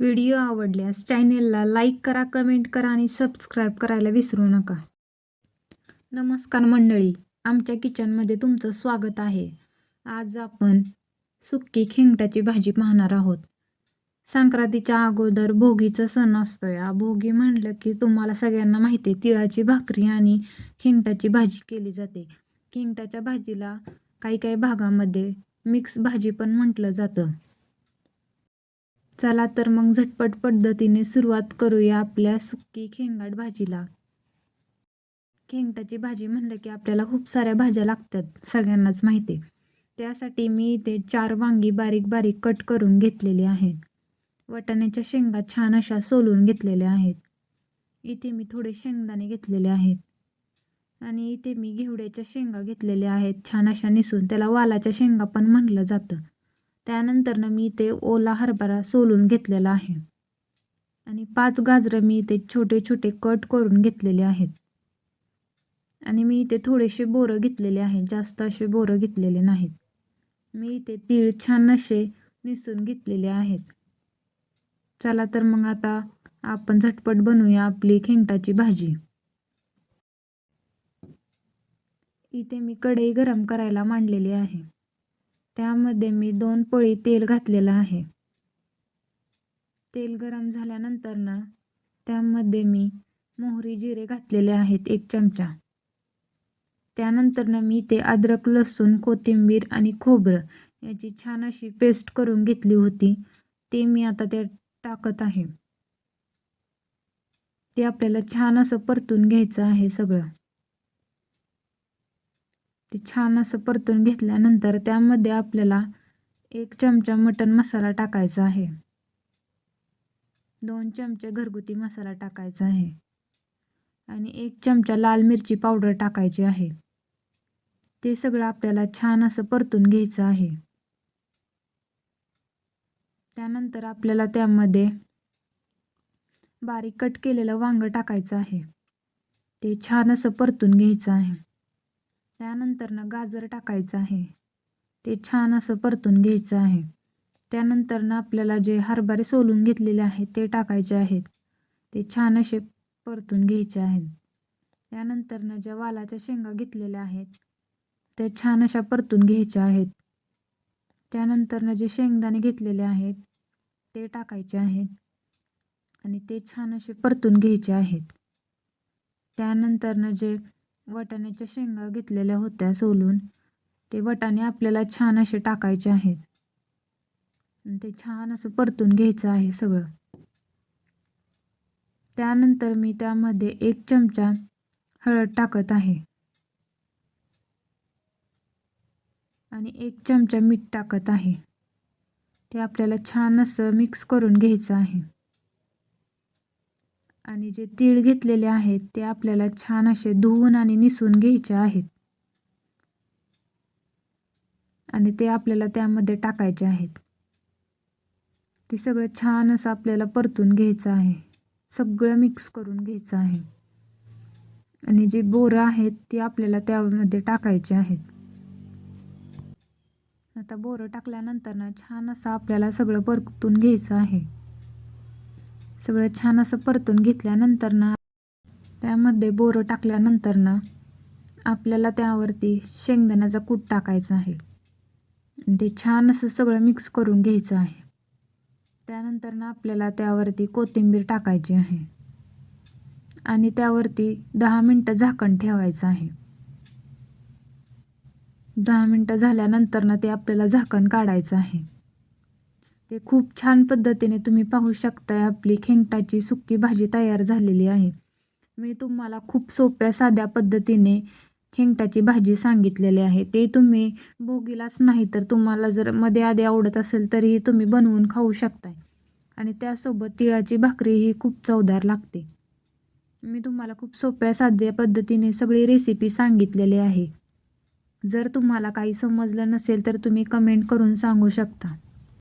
Video आवडल्यास चॅनेलला like करा कमेंट करा आणि सबस्क्राईब करायला विसरू नका. नमस्कार मंडळी आमच्या किचनमध्ये तुमचं स्वागत आहे. आज आपण सुक्की खेंगटाची भाजी पाहणार आहोत. संक्रांतीच्या अगोदर भोगीचा सण असतो या भोगी म्हणलं की तुम्हाला सगळ्यांना माहिती आहे तिळाची भाकरी आणि खेंगटाची भाजी केली जाते. खेंगटाच्या भाजीला काही काही भागामध्ये मिक्स भाजी पण म्हटलं जातं. चला तर मग झटपट पद्धतीने सुरुवात करूया आपल्या सुक्की खेंगाट भाजीला. खेंगटाची भाजी म्हणलं की आपल्याला खूप साऱ्या भाज्या लागतात सगळ्यांनाच माहिती आहे. त्यासाठी मी इथे चार वांगी बारीक बारीक कट करून घेतलेली आहेत वटाण्याच्या शेंगा छान अशा सोलून घेतलेल्या आहेत. इथे मी थोडे शेंगदाणे घेतलेले आहेत. आणि इथे मी घेवड्याच्या शेंगा घेतलेल्या आहेत छान अशा निसून. त्याला वालाच्या शेंगा पण म्हणलं जातं. त्यानंतरनं मी इथे ओला हरभरा सोलून घेतलेला आहे. आणि पाच गाजरं मी इथे छोटे छोटे कट करून घेतलेले आहेत. आणि मी इथे थोडेसे बोरं घेतलेले आहेत जास्त असे बोरं घेतलेले नाहीत. मी इथे तीळ छान असे निसून घेतलेले आहेत. चला तर मग आता आपण झटपट बनवूया आपली खेंगटाची भाजी. इथे मी कढई गरम करायला मांडलेली आहे. त्यामध्ये मी दोन पळी तेल घातलेलं आहे. तेल गरम झाल्यानंतर ना त्यामध्ये मी मोहरी जिरे घातलेले आहेत एक चमचा. त्यानंतर मी ते अद्रक लसूण कोथिंबीर आणि खोबरं याची छान अशी पेस्ट करून घेतली होती. ते मी आता ते टाकत आहे. ते आपल्याला छान असं परतून घ्यायचं आहे सगळं. ते छान असं परतून घेतल्यानंतर त्यामध्ये आपल्याला एक चमचा मटन मसाला टाकायचा आहे. दोन चमचे घरगुती मसाला टाकायचा आहे. आणि एक चमचा लाल मिरची पावडर टाकायची आहे. ते सगळं आपल्याला छान असं परतून घ्यायचं आहे. त्यानंतर आपल्याला त्यामध्ये बारीक कट केलेलं वांग टाकायचं आहे. ते छान असं परतून घ्यायचं आहे. त्यानंतरनं गाजर टाकायचं आहे. ते छान असं परतून घ्यायचं आहे. त्यानंतरनं आपल्याला जे हरभरे सोलून घेतलेले आहेत ते टाकायचे आहेत. ते छान असे परतून घ्यायचे आहेत. त्यानंतरनं ज्या वालाच्या शेंगा घेतलेल्या आहेत ते छान अशा परतून घ्यायच्या आहेत. त्यानंतरनं जे शेंगदाणे घेतलेले आहेत ते टाकायचे आहेत आणि ते छान असे परतून घ्यायचे आहेत. त्यानंतरनं जे वाटाण्याच्या शेंगा घेतलेल्या होत्या सोलून. ते वटाणे आपल्याला छान असे टाकायचे आहेत. ते छान असं परतून घ्यायचं आहे सगळं. त्यानंतर मी त्यामध्ये एक चमचा हळद टाकत आहे. आणि एक चमचा मीठ टाकत आहे. ते आपल्याला छान असं मिक्स करून घ्यायचं आहे. आणि जे तीळ घेतलेले आहेत ते आपल्याला छान असे धुवून आणि निसून घ्यायचे आहेत. आणि ते आपल्याला त्यामध्ये टाकायचे आहेत. ते सगळं छान असं आपल्याला परतून घ्यायचं आहे. सगळं मिक्स करून घ्यायचं आहे. आणि जे बोरं आहेत ते आपल्याला त्यामध्ये टाकायचे आहेत. आता बोरं टाकल्यानंतर ना छान असं आपल्याला सगळं परतून घ्यायचं आहे. सगळं छान असं परतून घेतल्यानंतर ना त्यामध्ये बोरं टाकल्यानंतर ना आपल्याला त्यावरती शेंगदाण्याचा कूट टाकायचा आहे. ते छान असं सगळं मिक्स करून घ्यायचं आहे. त्यानंतर ना आपल्याला त्यावरती कोथिंबीर टाकायची आहे. आणि त्यावरती दहा मिनटं झाकण ठेवायचं आहे. दहा मिनटं झाल्यानंतर ना ते आपल्याला झाकण काढायचं आहे. ते खूप छान पद्धतीने तुम्ही पाहू शकताय. आपली खेंगटाची सुक्की भाजी तयार झालेली आहे. मी तुम्हाला खूप सोप्या साध्या पद्धतीने खेंगटाची भाजी सांगितलेली आहे. ते तुम्ही भोगीलाच नाही तर तुम्हाला जर मध्ये आधी आवडत असेल तरीही तुम्ही बनवून खाऊ शकताय. आणि त्यासोबत तिळाची भाकरी ही खूप चवदार लागते. मी तुम्हाला खूप सोप्या साध्या पद्धतीने सगळी रेसिपी सांगितलेली आहे. जर तुम्हाला काही समजलं नसेल तर तुम्ही कमेंट करून सांगू शकता.